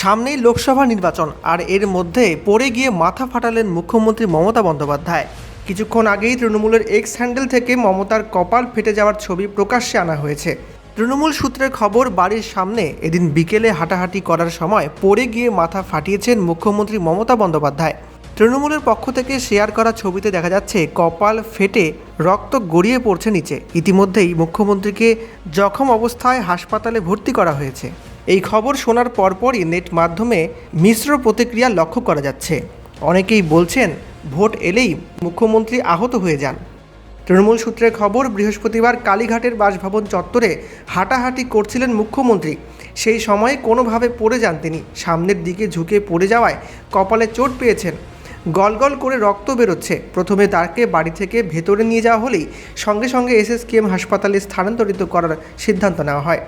সামনেই লোকসভা নির্বাচন, আর এর মধ্যে পড়ে গিয়ে মাথা ফাটালেন মুখ্যমন্ত্রী মমতা বন্দ্যোপাধ্যায়। কিছুক্ষণ আগেই তৃণমূলের এক্স হ্যান্ডেল থেকে মমতার কপাল ফেটে যাওয়ার ছবি প্রকাশ্যে আনা হয়েছে। তৃণমূল সূত্রের খবর, বাড়ির সামনে এদিন বিকেলে হাঁটাহাঁটি করার সময় পড়ে গিয়ে মাথা ফাটিয়েছেন মুখ্যমন্ত্রী মমতা বন্দ্যোপাধ্যায়। তৃণমূলের পক্ষ থেকে শেয়ার করা ছবিতে দেখা যাচ্ছে, কপাল ফেটে রক্ত গড়িয়ে পড়ছে নিচে। ইতিমধ্যেই মুখ্যমন্ত্রীকে জখম অবস্থায় হাসপাতালে ভর্তি করা হয়েছে। এই খবর শোনার পরপরই নেট মাধ্যমে মিশ্র প্রতিক্রিয়া লক্ষ্য করা যাচ্ছে। অনেকেই বলছেন, ভোট এলেই মুখ্যমন্ত্রী আহত হয়ে যান। তৃণমূল সূত্রের খবর, বৃহস্পতিবার কালীঘাটের বাসভবন চত্বরে হাঁটাহাঁটি করছিলেন মুখ্যমন্ত্রী। সেই সময়ে কোনোভাবে পড়ে যান তিনি। সামনের দিকে ঝুঁকে পড়ে যাওয়ায় কপালে চোট পেয়েছেন। গলগল করে রক্ত বেরোচ্ছে। প্রথমে তাকে বাড়ি থেকে ভেতরে নিয়ে যাওয়া হলেই সঙ্গে সঙ্গে এসএসকেএম হাসপাতালে স্থানান্তরিত করার সিদ্ধান্ত নেওয়া হয়।